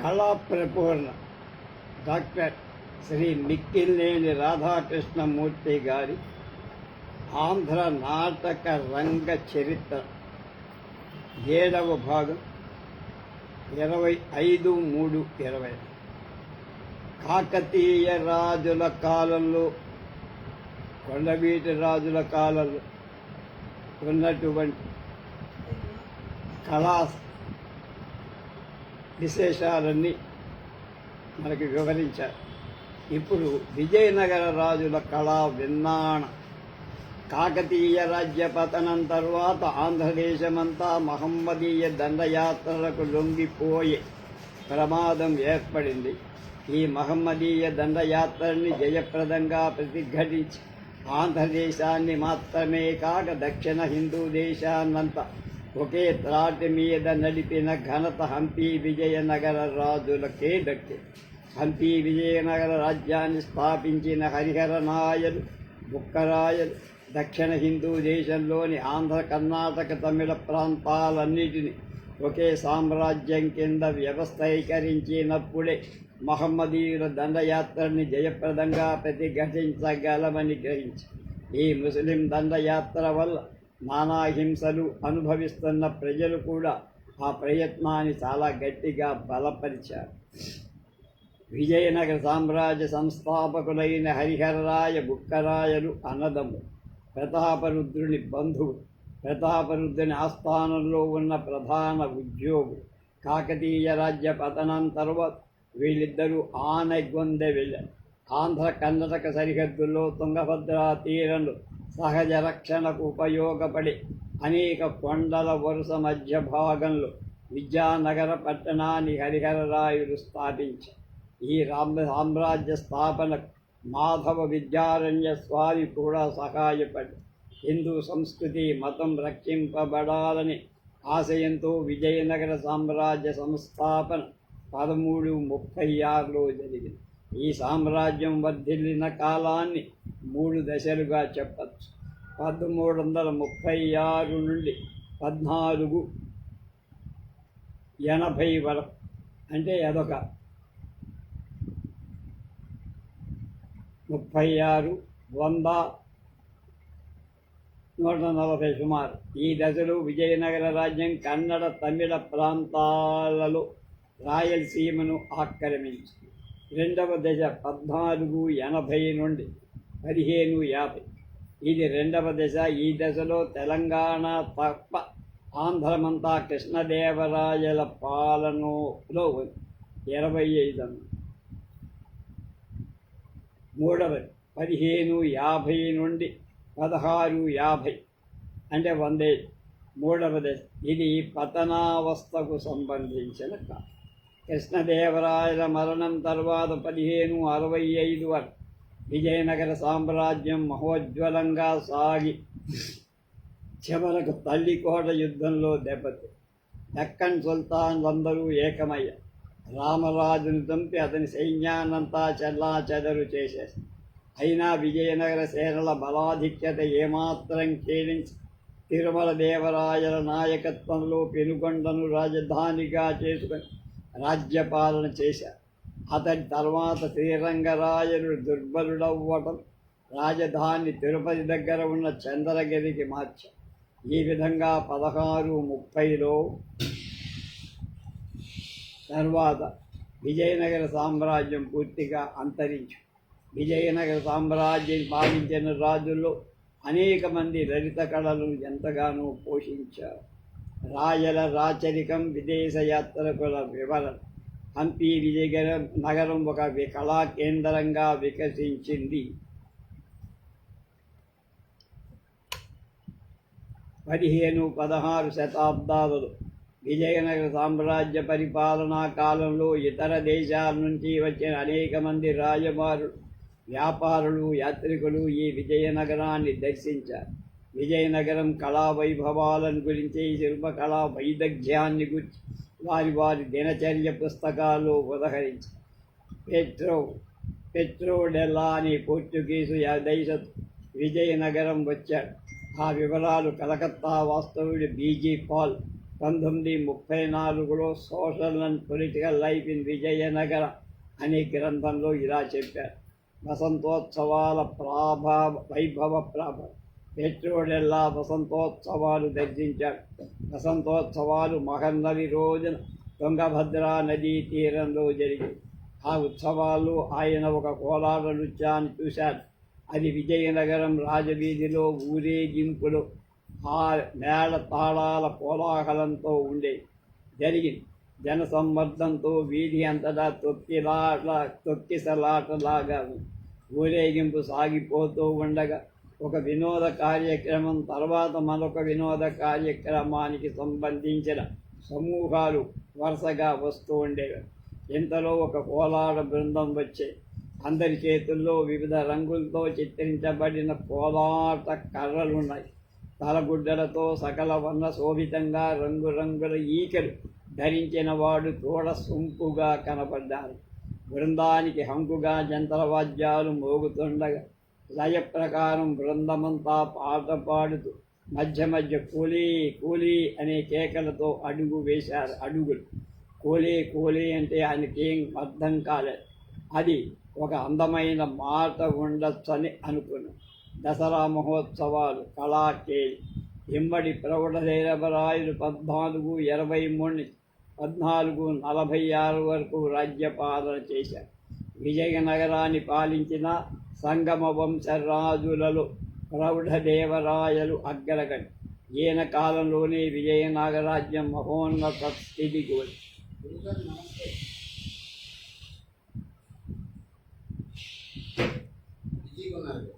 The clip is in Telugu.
కళాప్రపూర్ణ డాక్టర్ శ్రీ మిక్కిల్లేని రాధాకృష్ణమూర్తి గారి ఆంధ్ర నాటక రంగ చరిత్ర ఏడవ భాగం ఇరవై ఐదు మూడు ఇరవై కాకతీయ రాజుల కాలంలో కొండవీటి రాజుల కాలంలో ఉన్నటువంటి కళా విశేషాలన్నీ మనకి వివరించారు. ఇప్పుడు విజయనగర రాజుల కళా విన్నాణ. కాకతీయ రాజ్య పతనం తర్వాత ఆంధ్రదేశమంతా మహమ్మదీయ దండయాత్రలకు లొంగిపోయే ప్రమాదం ఏర్పడింది. ఈ మహమ్మదీయ దండయాత్రని జయప్రదంగా ప్రతిఘటించి ఆంధ్రదేశాన్ని మాత్రమే కాక దక్షిణ హిందూ దేశాన్నంతా ఒకే త్రాటి మీద నడిపిన ఘనత హంపి విజయనగర రాజులకే దక్కింది హంపి విజయనగర రాజ్యాన్ని స్థాపించిన హరిహర నాయలు బుక్కరాయలు దక్షిణ హిందూ దేశంలోని ఆంధ్ర కర్ణాటక తమిళ ప్రాంతాలన్నిటినీ ఒకే సామ్రాజ్యం కింద వ్యవస్థీకరించినప్పుడే మహమ్మదీయుల దండయాత్రని జయప్రదంగా ప్రతిఘటించగలమని గ్రహించి. ఈ ముస్లిం దండయాత్ర వల్ల నానా హింసలు అనుభవిస్తున్న ప్రజలు కూడా ఆ ప్రయత్నాన్ని చాలా గట్టిగా బలపరిచారు. విజయనగర సామ్రాజ్య సంస్థాపకులైన హరిహరరాయ బుక్కరాయలు అన్నదము ప్రతాపరుద్రుని బంధువు ప్రతాపరుద్రుని ఆస్థానంలో ఉన్న ప్రధాన ఉద్యోగులు కాకతీయ రాజ్య పతనం తర్వాత వీళ్ళిద్దరూ ఆనగొందె వెళ్ళారు. ఆంధ్ర కర్ణాటక సరిహద్దుల్లో తుంగభద్రా తీరంలో సహజ రక్షణకు ఉపయోగపడి అనేక కొండల వరుస మధ్య భాగంలో విద్యానగర పట్టణాన్ని హరిహరరాయులు స్థాపించారు ఈ రామ సామ్రాజ్య స్థాపనకు మాధవ విద్యారణ్య స్వామి కూడా సహాయపడి హిందూ సంస్కృతి మతం రక్షింపబడాలని ఆశయంతో విజయనగర సామ్రాజ్య సంస్థాపన పదమూడు ముప్పై ఆరులో జరిగింది. ఈ సామ్రాజ్యం వర్ధిల్లిన కాలాన్ని మూడు దశలుగా చెప్పచ్చు. పదమూడు వందల ముప్పై ఆరు నుండి పద్నాలుగు ఎనభై వరకు. అంటే అదొక ముప్పై ఆరు వంద నూట నలభై సుమారు. ఈ దశలో విజయనగర రాజ్యం కన్నడ తమిళ ప్రాంతాలలో రాయలసీమను ఆక్రమించింది. రెండవ దశ పద్నాలుగు ఎనభై నుండి పదిహేను యాభై. ఇది రెండవ దశ. ఈ దశలో తెలంగాణ తప్ప ఆంధ్రమంతా కృష్ణదేవరాయల పాలనలో ఉంది. ఇరవై ఐదు మూడవది పదిహేను యాభై నుండి పదహారు యాభై. అంటే వందే. మూడవ దశ. ఇది పతనావస్థకు సంబంధించిన కాలం. కృష్ణదేవరాయల మరణం తర్వాత పదిహేను అరవై ఐదు వరకు విజయనగర సామ్రాజ్యం మహోజ్వలంగా సాగి చివరకు తల్లికోట యుద్ధంలో దెబ్బతి. దక్కన్ సుల్తాన్లందరూ ఏకమయ్య. రామరాజును చంపి అతని సైన్యాన్నంతా చెల్లా చెదరు చేసేస్తారు అయినా విజయనగర సేనల బలాధిక్యత ఏమాత్రం క్షీణించి తిరుమల దేవరాయల నాయకత్వంలో పెనుగొండను రాజధానిగా చేసుకొని రాజ్యపాలన చేశారు. అతడి తర్వాత శ్రీరంగరాయనుడు దుర్బలుడవ్వటం రాజధాని తిరుపతి దగ్గర ఉన్న చంద్రగిరికి మార్చారు ఈ విధంగా పదహారు ముప్పైలో తర్వాత విజయనగర సామ్రాజ్యం పూర్తిగా అంతరించు. విజయనగర సామ్రాజ్యం పాలించిన రాజుల్లో అనేక మంది లలిత కళలను ఎంతగానో పోషించారు. రాయల రాచరికం విదేశ యాత్రకుల వివరణ. హంపి విజయనగర నగరం ఒక కళా కేంద్రంగా వికసించింది. పదిహేను పదహారు శతాబ్దాలలో విజయనగర సామ్రాజ్య పరిపాలనా కాలంలో ఇతర దేశాల నుంచి వచ్చిన అనేక మంది రాజమారులు వ్యాపారులు యాత్రికులు ఈ విజయనగరాన్ని దర్శించారు. విజయనగరం కళా వైభవాలను గురించి శిల్పకళా వైదగ్ధ్యాన్ని గురించి వారి వారి దినచర్య పుస్తకాలు ఉదహరించి. పెట్రో పెట్రో డెల్లా అనే పోర్చుగీసు యా- విజయనగరం వచ్చాడు. ఆ వివరాలు కలకత్తా వాస్తవుడు బీజీ పాల్ పంతొమ్మిది ముప్పై నాలుగులో social and political life in Vijayanagara అనే గ్రంథంలో ఇలా చెప్పారు. వసంతోత్సవాల ప్రాభావ వైభవ ప్రాభ పెట్రోడెల్లా వసంతోత్సవాలు దర్శించాడు. వసంతోత్సవాలు మహన్నవి రోజున తుంగభద్రా నదీ తీరంలో జరిగాయి ఆ ఉత్సవాల్లో ఆయన ఒక కోలాట నృత్యాన్ని చూశాడు అది విజయనగరం రాజవీధిలో ఊరేగింపులో ఆ మేళ తాళాల కోలాహలంతో ఉండే జరిగింది. జనసమ్మర్దంతో వీధి అంతటా తొక్కిలాట తొక్కిసలాటలాగా ఊరేగింపు సాగిపోతూ ఉండగా ఒక వినోద కార్యక్రమం తర్వాత మరొక వినోద కార్యక్రమానికి సంబంధించిన సమూహాలు వరుసగా వస్తూ ఉండేవి. ఇంతలో ఒక కోలాట బృందం వచ్చే అందరి చేతుల్లో వివిధ రంగులతో చిత్రించబడిన కోలాట కర్రలు ఉన్నాయి తలగుడ్డలతో సకల వర్ణ శోభితంగా రంగురంగుల ఈకలు ధరించిన వాడు చూడ సొంపుగా కనపడ్డారు బృందానికి హంకుగా జంత్రవాద్యాలు మోగుతుండగా లయ ప్రకారం బృందమంతా పాట పాడుతూ మధ్య మధ్య కూలీ కూలీ అనే కేకలతో అడుగు వేశారు అడుగులు. కూలీ కూలీ అంటే ఆయనకేం అర్థం కాలేదు. అది ఒక అందమైన మాట ఉండొచ్చని అనుకున్నాం. దసరా మహోత్సవాలు కళాకేలి ఇమ్మడి ప్రౌఢదేరబరాయులు పద్నాలుగు ఇరవై మూడు పద్నాలుగు నలభై ఆరు వరకు రాజ్యపాలన చేశారు. విజయనగరాన్ని పాలించిన సంగమ వంశరాజులలో ప్రౌఢదేవరాయలు అగ్రగణి ఈయన కాలంలోనే విజయనాగరాజ్యం మహోన్నత స్థితికి వచ్చింది. ఉన్నారు